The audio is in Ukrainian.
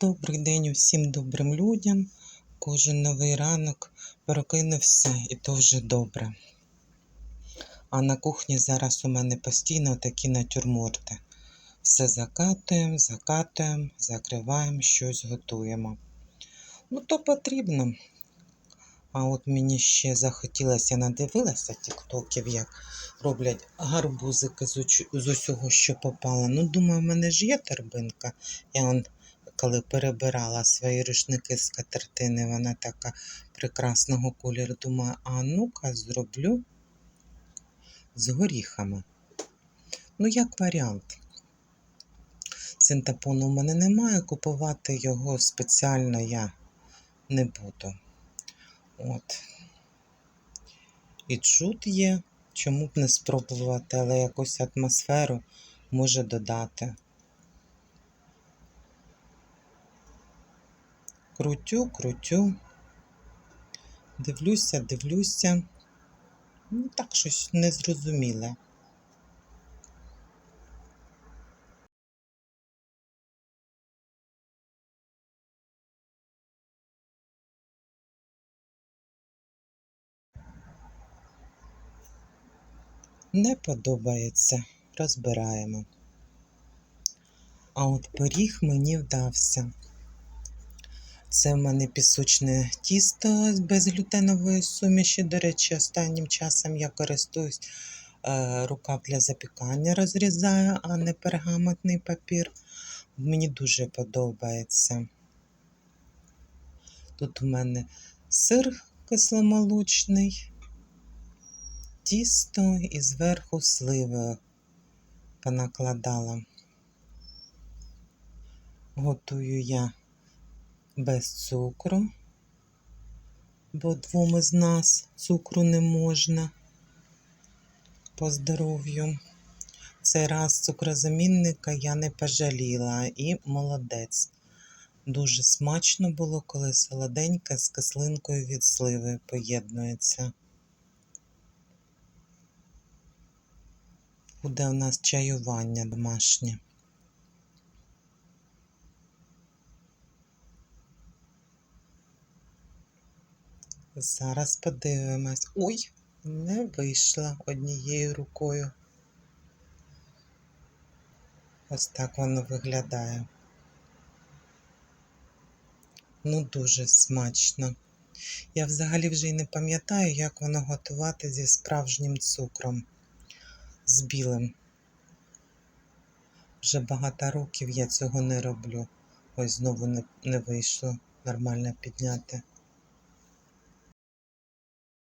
Добрий день усім добрим людям. Кожен новий ранок прокинувся і то вже добре. А на кухні зараз у мене постійно такі натюрморти. Все закатуємо, закатуємо, закриваємо, щось готуємо. Ну, то потрібно. А от мені ще захотілося, надивилася тіктоків, як роблять гарбузики з, усього, що попало. Ну, думаю, в мене ж є торбинка. Я он, коли перебирала свої рушники з катертини, вона така прекрасного кольору. Думаю, а ну-ка зроблю з горіхами. Ну, як варіант. Синтепону в мене немає, купувати його спеціально я не буду. От. І джут є, чому б не спробувати, але якусь атмосферу може додати. Крутю, крутю. Дивлюся, дивлюся. Ну, так щось незрозуміле. Не подобається. Розбираємо. А от пиріг мені вдався. Це в мене пісочне тісто з безглютенової суміші. До речі, останнім часом я користуюсь е, рукав для запікання розрізаю, а не пергаментний папір. Мені дуже подобається. Тут у мене сир кисломолочний, тісто і зверху сливи понакладала. Готую я без цукру, бо двом із нас цукру не можна по здоров'ю. Цей раз цукрозамінника я не пожаліла і молодець. Дуже смачно було, коли солоденьке з кислинкою від сливи поєднується. Буде у нас чаювання домашнє. Зараз подивимось. Ой, не вийшла однією рукою. Ось так воно виглядає. Ну, дуже смачно. Я взагалі вже й не пам'ятаю, як воно готувати зі справжнім цукром, з білим. Вже багато років я цього не роблю. Ось знову не, не вийшло нормально підняти.